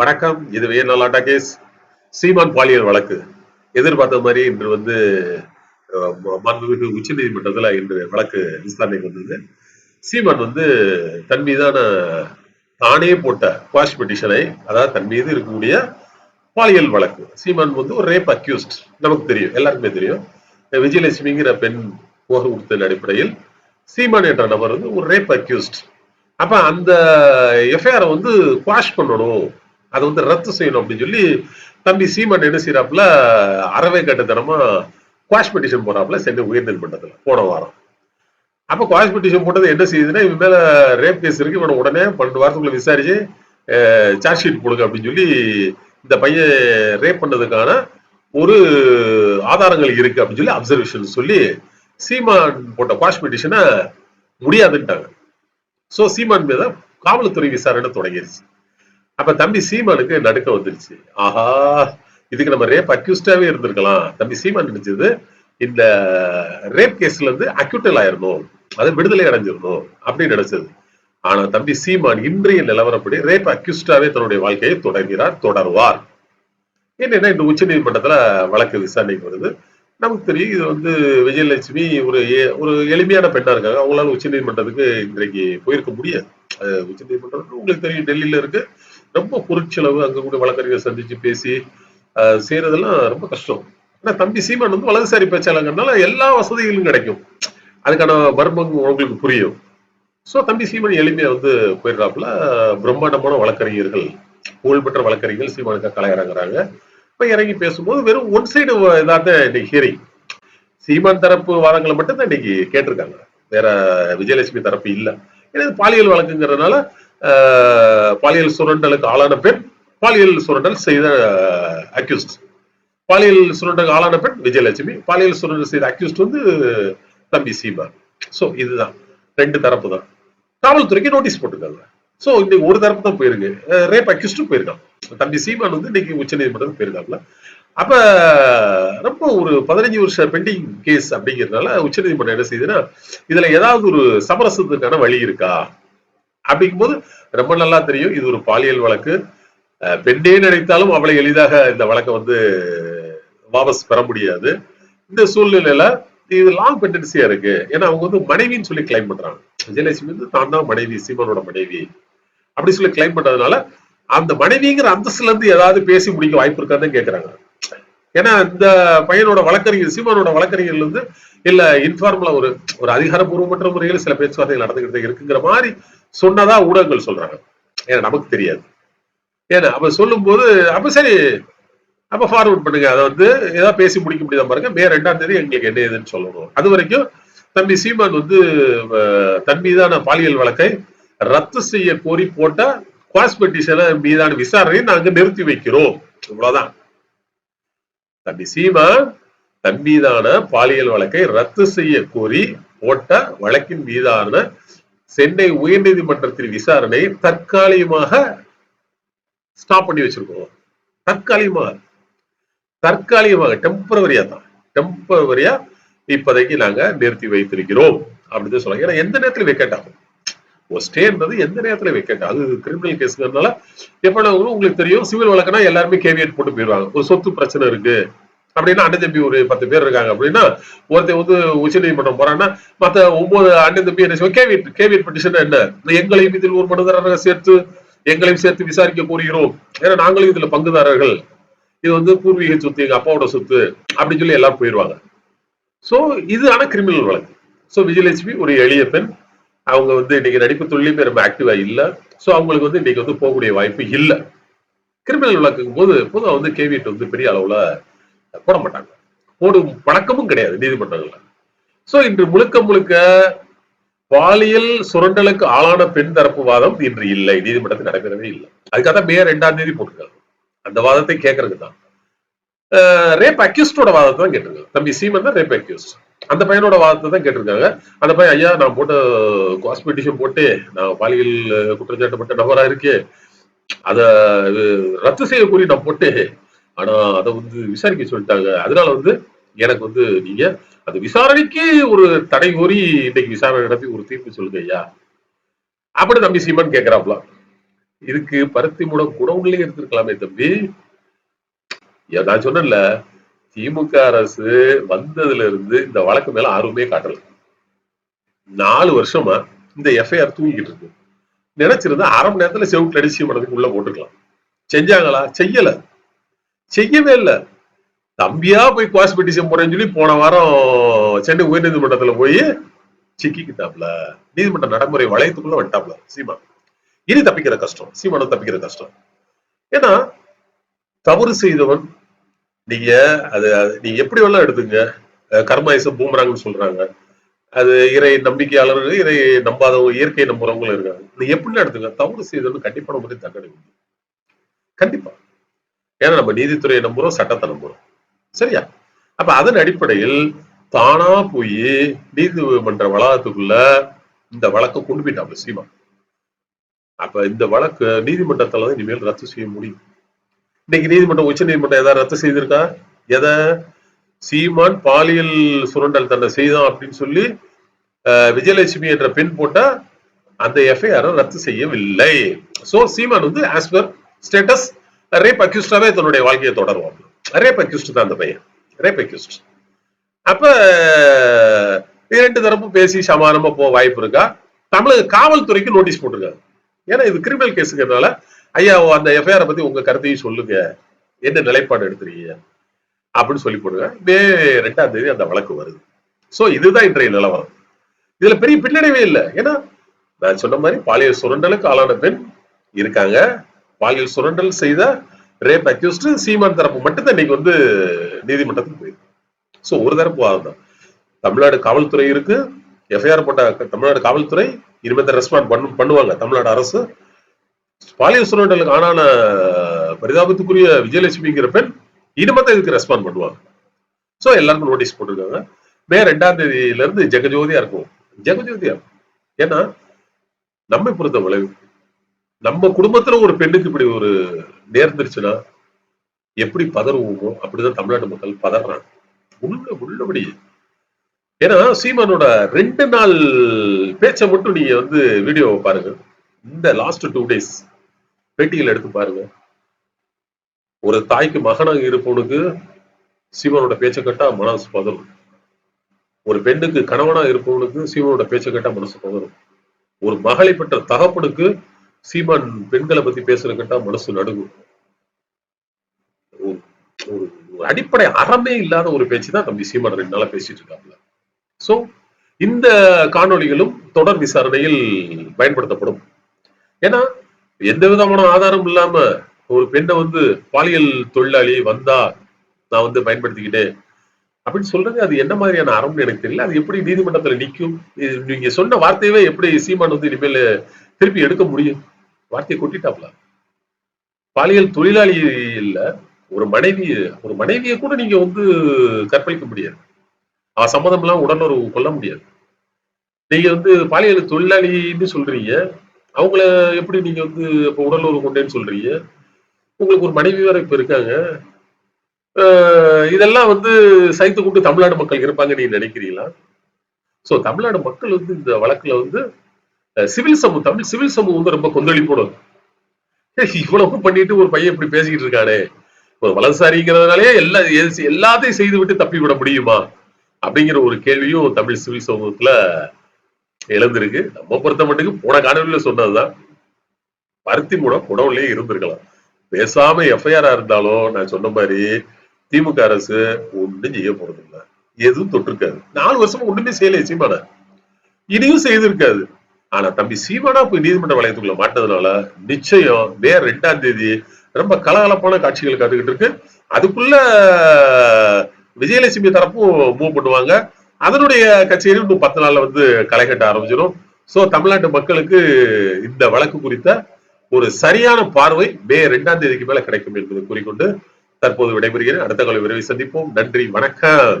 வணக்கம். இது வேணாலாட்டா கேஸ். சீமான் பாலியல் வழக்கு. எதிர்பார்த்த மாதிரி இன்று வந்து மாண்புமிகு உச்ச நீதிமன்றத்தில் இன்று வழக்கு விசாரணைக்கு வந்தது. சீமான் வந்து தன் மீதான தானே போட்ட குவாஷ் பெட்டிஷனை அதாவது தன் மீது இருக்கக்கூடிய பாலியல் வழக்கு. சீமான் வந்து ஒரு ரேப் அக்யூஸ்ட் நமக்கு தெரியும். எல்லாருக்குமே தெரியும். விஜயலட்சுமிங்கிற பெண் புகார் கொடுத்ததன் அடிப்படையில் சீமான் என்ற நபர் வந்து ஒரு ரேப் அக்யூஸ்ட் அப்ப அந்த எஃப்ஐஆரை வந்து குவாஷ் பண்ணணும். அதை வந்து ரத்து செய்யணும் அப்படின்னு சொல்லி தம்பி சீமான் என்ன செய்யறாப்புல அறவே கட்டுத்தனமா குவாஷ் பெட்டிஷன் போறாப்புல சென்னை உயர்நீதிமன்றத்துல போன வாரம். அப்ப குவாஷ் பெட்டிஷன் போட்டது என்ன செய்யுதுன்னா இவன் மேல ரேப் கேஸ் இருக்கு இவனை உடனே பன்னெண்டு வாரத்துக்குள்ள விசாரிச்சு சார்ஜ் ஷீட் போடுங்க அப்படின்னு சொல்லி இந்த பையன் ரேப் பண்ணதுக்கான ஒரு ஆதாரங்கள் இருக்கு அப்படின்னு சொல்லி அப்சர்வேஷன் சொல்லி சீமான் போட்ட குவாஷ் பெட்டிஷனை முடியாதுன்ட்டாங்க. ஸோ சீமான் மீத காவல்துறை விசாரணை தொடங்கிருச்சு. அப்ப தம்பி சீமானுக்கு நடுக்க வந்துருச்சு. ஆஹா இதுக்கு நம்ம ரேப் அக்யூஸ்டாவே இருந்திருக்கலாம். தம்பி சீமான் நினைச்சது இந்த ரேப் கேஸ்ல இருந்து அக்யூட்டல் ஆயிரணும். அது விடுதலை அடைஞ்சிடணும் அப்படின்னு நினைச்சது. ஆனா தம்பி சீமான் இன்றைய நிலவரப்படி ரேப் அக்யூஸ்டாவே தன்னுடைய வாழ்க்கையை தொடர்கிறார் தொடர்வார். என்னன்னா இந்த உச்ச நீதிமன்றத்துல வழக்கு விசாரணைக்கு வருது. நமக்கு தெரியும் இது வந்து விஜயலட்சுமி ஒரு எ- ஒரு எளிமையான பெண்ணா இருக்காங்க. அவங்களால உச்ச நீதிமன்றத்துக்கு இன்றைக்கு போயிருக்க முடியாது. உச்ச நீதிமன்றம் உங்களுக்கு தெரியும் டெல்லியில இருக்கு. ரொம்ப பொருட்செலவு அங்க கூட வழக்கறிஞர் சந்திச்சு பேசி செய்யறதெல்லாம் ரொம்ப கஷ்டம். ஆனா தம்பி சீமான் வந்து வலதுசாரி பேச்சாளங்கிறதுனால எல்லா வசதிகளும் கிடைக்கும். அதுக்கான மர்மம் உங்களுக்கு புரியும். சோ தம்பி சீமான் எளிமையா வந்து போயிடுறாப்புல. பிரம்மாண்டமான வழக்கறிஞர்கள் புகழ்பெற்ற வழக்கறிஞர்கள் சீமானுக்கு களை இறங்குறாங்க இப்ப இறங்கி பேசும்போது வெறும் ஒன் சைடு இதாக இன்னைக்கு ஹியரிங் சீமான் தரப்பு வாதங்களை மட்டும் தான் இன்னைக்கு கேட்டிருக்காங்க. வேற விஜயலட்சுமி தரப்பு இல்லை. ஏன்னா பாலியல் வழக்குங்கிறதுனால பாலியல் சுரண்டலுக்கு ஆளான பெண் பாலியல் சுரண்டல் செய்த அக்யூஸ்ட் பாலியல் சுரண்டலுக்கு ஆளான பெண் விஜயலட்சுமி. பாலியல் சுரண்டல் செய்த அக்யூஸ்ட் வந்து தம்பி சீமா. ஸோ இதுதான். ரெண்டு தரப்பு தான். காவல்துறைக்கு நோட்டீஸ் போட்டிருக்காங்க ஸோ இன்னைக்கு ஒரு தரப்பு தான் போயிருக்கு. ரேப் அக்யூஸ்டும் போயிருக்கான். தம்பி சீமான் வந்து இன்னைக்கு உச்ச நீதிமன்றம் போயிருக்காப்ல அப்ப ரொம்ப ஒரு பதினஞ்சு வருஷம் பெண்டிங் கேஸ் அப்படிங்கிறதுனால உச்ச நீதிமன்றம் என்ன செய்யுதுன்னா இதுல ஏதாவது ஒரு சமரசத்துக்கான வழி இருக்கா? அப்படிங்கும்போது ரொம்ப நல்லா தெரியும். இது ஒரு பாலியல் வழக்கு. அஹ், பெண்ணே நினைத்தாலும் அவளை எளிதாக இந்த வழக்கை வந்து வாபஸ் பெற முடியாது. இந்த சூழ்நிலையில இது லாங் பெண்டன்சியா இருக்கு. ஏன்னா அவங்க வந்து மனைவின்னு சொல்லி கிளைம் பண்றாங்க. விஜயலட்சுமி வந்து தான் தான் மனைவி சீமானோட மனைவி. அப்படி சொல்லி கிளைம் பண்றதுனால அந்த மனைவிங்கிற அந்தஸ்துல இருந்து ஏதாவது பேசி முடிக்க வாய்ப்பு இருக்காதுன்னு கேக்குறாங்க. ஏன்னா இந்த பையனோட வழக்கறிஞர் சீமானோட வழக்கறிஞர்கள் வந்து இல்ல இன்ஃபார்மலா ஒரு ஒரு அதிகாரப்பூர்வமற்ற முறையில் சில பேச்சுவார்த்தைகள் நடந்துகிட்டு இருக்குங்கிற மாதிரி சொன்னதா ஊடகங்கள் சொல்றாங்க. ஏன்னா நமக்கு தெரியாது. ஏன்னா அப்ப சொல்லும்போது அப்ப சரி அப்ப ஃபார்வர்ட் பண்ணுங்க. அதை வந்து ஏதாவது பேசி முடிக்க முடியாத பாருங்க. மே ரெண்டாம் தேதி எங்களுக்கு என்ன ஏதுன்னு சொல்லணும். அது வரைக்கும் தம்பி சீமான் வந்து தன் மீதான பாலியல் வழக்கை ரத்து செய்ய கோரி போட்ட குவாஸ் பெட்டிஷன மீதான விசாரணையை நாங்க நிறுத்தி வைக்கிறோம். இவ்வளவுதான். தம்பி சீமான் தன் மீதான பாலியல் வழக்கை ரத்து செய்ய கோரி போட்ட வழக்கின் மீதான சென்னை உயர்நீதிமன்றத்தின் விசாரணை தற்காலிகமாக ஸ்டாப் பண்ணி வச்சிருக்கோம். தற்காலிகமாக. தற்காலிகமாக டெம்பரவரியா தான். டெம்பரவரியா இப்போதைக்கு நாங்க நிறுத்தி வைத்திருக்கிறோம். அப்படின்னு சொல்லுவாங்க ஏன்னா எந்த நேரத்துல வெக்கேட் ஆகும். ஒரு ஸ்டேன்றது எந்த நேரத்துல வெக்கேட் அது கிரிமினல் கேஸ்ங்கிறதுனால எப்ப உங்களுக்கு தெரியும். சிவில் வழக்குனா எல்லாருமே கேவியட் போட்டு போயிடுவாங்க. ஒரு சொத்து பிரச்சனை இருக்கு. அப்படின்னா அண்ணன் தம்பி ஒரு பத்து பேர் இருக்காங்க அப்படின்னா ஒருத்தர் வந்து உச்ச நீதிமன்றம் போறான்னா மத்த ஒன்பது அண்ணன் தம்பி என்ன செய்வோம் கேவிட் பெட்டிஷன் என்ன? எங்களையும் இதில் ஒரு மனுதாரராக சேர்த்து எங்களையும் சேர்த்து விசாரிக்க கோருகிறோம் ஏன்னா நாங்களும் இதுல பங்குதாரர்கள். இது வந்து பூர்வீக சொத்து எங்க அப்பாவோட சொத்து அப்படின்னு சொல்லி எல்லாரும் போயிடுவாங்க சோ இது ஆனா கிரிமினல் வழக்கு. சோ விஜயலட்சுமி ஒரு எளிய பெண். அவங்க வந்து இன்னைக்கு நடிப்பு தொழிலுமே ரொம்ப ஆக்டிவா இல்ல. சோ அவங்களுக்கு வந்து இன்னைக்கு வந்து போகக்கூடிய வாய்ப்பு இல்ல. கிரிமினல் வழக்குக்கும் போது பொதுவாக வந்து கேவிட் வந்து பெரிய அளவுல போட மாட்டாங்க. போடும் பழக்கமும் கிடையாது நீதிமன்றங்கள்ல. சோ இன்று முழுக்க முழுக்க பாலியல் சுரண்டலுக்கு ஆளான பெண் தரப்பு வாதம் இன்று இல்லை. நீதிமன்றத்தில் நடக்கிறதே இல்லை. அதுக்காக தான் மே ரெண்டாம் தேதி போட்டிருக்காங்க அந்த வாதத்தை கேட்கறதுக்கு தான். ரேப் அக்யூஸ்டோட வாதத்தை தான் கேட்டிருக்காங்க. தம்பி சீமன் தான் ரேப் அக்யூஸ்ட் அந்த பையனோட வாதத்தை தான் கேட்டிருக்காங்க. அந்த பையன் ஐயா நான் போட்ட காஸ்மெட்டிஷன் போட்டு நான் பாலியல் குற்றச்சாட்டுப்பட்ட நபராக இருக்கே அதை ரத்து செய்யக்கூடிய நான் போட்டு ஆனா அதை வந்து விசாரிக்க சொல்லிட்டாங்க. அதனால வந்து எனக்கு வந்து நீங்க அந்த விசாரணைக்கு ஒரு தடை கோரி இன்னைக்கு விசாரணை நடத்தி ஒரு தீர்ப்பு சொல்லுங்க ஐயா. அப்படி தம்பி சீமான் கேட்கிறாப்ல இதுக்கு பருத்தி மூலம் குடவுன்லயே எடுத்திருக்கலாமே தம்பி. நான் சொன்னேன்ல திமுக அரசு வந்ததுல இருந்து இந்த வழக்கு மேல ஆர்வமே காட்டல. நாலு வருஷமா இந்த எஃப்ஐஆர் தூங்கிட்டு இருக்கு. நினைச்சிருந்தா அரை மணி நேரத்துல செவுட்டில் அடிச்சு மனதுக்கு உள்ள போட்டுக்கலாம். செஞ்சாங்களா? செய்யல. செய்யவே இல்ல. தம்பியா போய் குவாஸ் பெட்டிஷன் போறேன்னு சொல்லி போன வாரம் சென்னை உயர்நீதிமன்றத்துல போய் சிக்கிக்கிட்டாப்ல. நீதிமன்ற நடைமுறை வளையத்துக்குள்ள வந்துட்டாப்ல சீமா இனி தப்பிக்கிற கஷ்டம். சீமானம் தப்பிக்கிற கஷ்டம். ஏன்னா தவறு செய்தவன் நீங்க அது நீங்க எப்படி வேணாலும் எடுத்துங்க. அஹ் கர்மாயசம் பூமராங்கன்னு சொல்றாங்க. அது இறை நம்பிக்கையாளர்கள் இறை நம்பாதவங்க இயற்கை நம்புறவங்களும் இருக்காங்க. நீ எப்படி எடுத்துங்க. தவறு செய்தவன் கண்டிப்பான முறை தண்டனை கண்டிப்பா. ஏன்னா நம்ம நீதித்துறையை நம்புறோம் சட்டத்தை நம்புறோம் சரியா? அப்ப அதன் அடிப்படையில் தானா போய் நீதிமன்ற வளாகத்துக்குள்ள இந்த வழக்கை கொண்டு போயிட்டாப்ல சீமா அப்ப இந்த வழக்கு நீதிமன்றத்துல தான் இனிமேல் ரத்து செய்ய முடியும். இன்னைக்கு நீதிமன்றம் உச்ச நீதிமன்றம் ஏதாவது ரத்து செய்திருக்கா? எதை? சீமான் பாலியல் சுரண்டல் தன்னை செய்தான் அப்படின்னு சொல்லி அஹ், விஜயலட்சுமி என்ற பெண் போட்ட அந்த எஃப்ஐஆர் ரத்து செய்யவில்லை. சோ சீமான் வந்து ஆஸ் பர் ஸ்டேட்டஸ் ரேப் அக்யூஸ்டாவே தன்னுடைய வாழ்க்கையை தொடருவான். ரேப் அக்யூஸ்ட் தான் அந்த பையன். Rape accused. அப்ப இரண்டு தரப்பும் பேசி சமாதானமா போக வாய்ப்பு இருக்கா? தமிழக காவல்துறைக்கு நோட்டீஸ் போட்டிருக்காங்க. ஏன்னா இது கிரிமினல் கேஸுங்கிறதுனால ஐயா அந்த எஃப்ஐஆரை பத்தி உங்க கருத்தையும் சொல்லுங்க. என்ன நிலைப்பாடு எடுத்துறீங்க அப்படின்னு சொல்லி போடுங்க. மே ரெண்டாம் தேதி அந்த வழக்கு வருது. சோ இதுதான் இன்றைய நிலவரம். இதுல பெரிய பின்னடைவே இல்லை. ஏன்னா நான் சொன்ன மாதிரி பாலியல் சுரண்டலுக்கு ஆளான பெண் இருக்காங்க. பாலியல் சுரண்டல் செய்த ரேப் அக்யூஸ்ட் சீமான் தரப்பு மட்டும்தான் இன்னைக்கு வந்து நீதிமன்றத்துக்கு போயிருக்கு. சோ ஒரு தரப்பு வாதம் தமிழ்நாடு காவல்துறை இருக்கு. எஃப்ஐஆர் போட்ட தமிழ்நாடு காவல்துறை இனிமேல் ரெஸ்பாண்ட் பண்ணு பண்ணுவாங்க தமிழ்நாடு அரசு. பாலியல் சுரண்டலுக்கு ஆனான பரிதாபத்துக்குரிய விஜயலட்சுமிங்கிற பெண் இனிமேல் இதுக்கு ரெஸ்பாண்ட் பண்ணுவாங்க. சோ எல்லாருக்கும் நோட்டீஸ் போட்டிருக்காங்க. மே ரெண்டாம் தேதியில இருந்து ஜெகஜோதியா இருக்கும். ஜெகஜோதியா. இருக்கும். ஏன்னா நம்மை பொறுத்த விளைவு நம்ம குடும்பத்துல ஒரு பெண்ணுக்கு இப்படி ஒரு நேர்ந்துருச்சுன்னா எப்படி பதறுவோமோ அப்படிதான் தமிழ்நாட்டு மக்கள் பதறாங்க. உள்ள உள்ளபடி. ஏன்னா சீமானோட ரெண்டு நாள் பேச்சை மட்டும் நீங்க வந்து வீடியோவை பாருங்க. இந்த லாஸ்ட் டூ டேஸ் பேட்டிகள் எடுத்து பாருங்க. ஒரு தாய்க்கு மகனாக இருப்பவனுக்கு சீமானோட பேச்சை கேட்டா மனசு பதறும். ஒரு பெண்ணுக்கு கணவனா இருப்பவனுக்கு சீமானோட பேச்சை கேட்டா மனசு பதறும். ஒரு மகளை பெற்ற தகப்பனுக்கு சீமான் பெண்களை பத்தி பேசுற கேட்டா மனசு நடுங்கும். ஒரு அடிப்படை அறமே இல்லாத ஒரு பேச்சு தான் தம்பி சீமான் ரெண்டு நாளா பேசிட்டு இருக்காங்க சோ இந்த காணொளிகளும் தொடர் விசாரணையில் பயன்படுத்தப்படும். ஏன்னா எந்த விதமான ஆதாரம் இல்லாம ஒரு பெண்ணை வந்து பாலியல் தொழிலாளி வந்தா நான் வந்து பயன்படுத்திக்கிட்டேன். அப்படின்னு சொல்றது அது என்ன மாதிரியான அறம்னு எனக்கு தெரியல. அது எப்படி நீதிமன்றத்துல நிக்கும்? நீங்க சொன்ன வார்த்தையவே எப்படி சீமான் வந்து இனிமேல் திருப்பி எடுக்க முடியும்? வார்த்தையை கொட்டிட்டாப்ல. பாலியல் தொழிலாளி இல்ல ஒரு மனைவி ஒரு மனைவியை கூட நீங்க வந்து கற்பழிக்க முடியாது. அவ சம்மதம் எல்லாம் உடலுறவு கொள்ள முடியாது. நீங்க வந்து பாலியல் தொழிலாளின்னு சொல்றீங்க. அவங்கள எப்படி நீங்க வந்து இப்ப உடலுறவு கொண்டேன்னு சொல்றீங்க? உங்களுக்கு ஒரு மனைவி வேற இப்ப இருக்காங்க. இதெல்லாம் வந்து சைத்து கூட்டு தமிழ்நாடு மக்கள் இருப்பாங்க நீங்க நினைக்கிறீங்களா? சோ தமிழ்நாடு மக்கள் வந்து இந்த வழக்குல வந்து சிவில் சமூகம் தமிழ் சிவில் சமூகம் வந்து ரொம்ப கொந்தளிப்போடும் இவ்வளவு பண்ணிட்டு ஒரு பையன் இப்படி பேசிக்கிட்டு இருக்கானே. ஒரு வலதுசாரிங்கிறதுனாலே எல்லா எல்லாத்தையும் செய்து விட்டு தப்பி விட முடியுமா? அப்படிங்கிற ஒரு கேள்வியும் தமிழ் சிவில் சமூகத்துல இழந்திருக்கு நம்ம பொறுத்த மட்டுக்கு போன காணொலியில சொன்னதுதான். பருத்தி மூலம் புடவுலயே இருந்திருக்கலாம். பேசாம எஃப்ஐஆர் இருந்தாலும் நான் சொன்ன மாதிரி திமுக அரசு ஒண்ணும் செய்ய போறது இல்ல எதுவும் தொட்டிருக்காது. நாலு வருஷமா ஒண்ணுமே செய்யல சீமான. இனியும் செய்திருக்காது. ஆனா தம்பி சீமானா போய் நீதிமன்ற வளையத்துக்குள்ள மாட்டதுனால நிச்சயம் மே ரெண்டாம் தேதி ரொம்ப கலகலப்பான காட்சிகள் காத்துக்கிட்டு இருக்கு. அதுக்குள்ள விஜயலட்சுமி தரப்பும் மூவ் பண்ணுவாங்க. அதனுடைய கச்சேரி இன்னும் பத்து நாள்ல வந்து களை கட்ட ஆரம்பிச்சிடும் சோ தமிழ்நாட்டு மக்களுக்கு இந்த வழக்கு குறித்த ஒரு சரியான பார்வை மே ரெண்டாம் தேதிக்கு மேல கிடைக்கும் என்பதை கூறிக்கொண்டு தற்போது விடைபெறுகிறேன். அடுத்த கால விரைவில் சந்திப்போம். நன்றி வணக்கம்.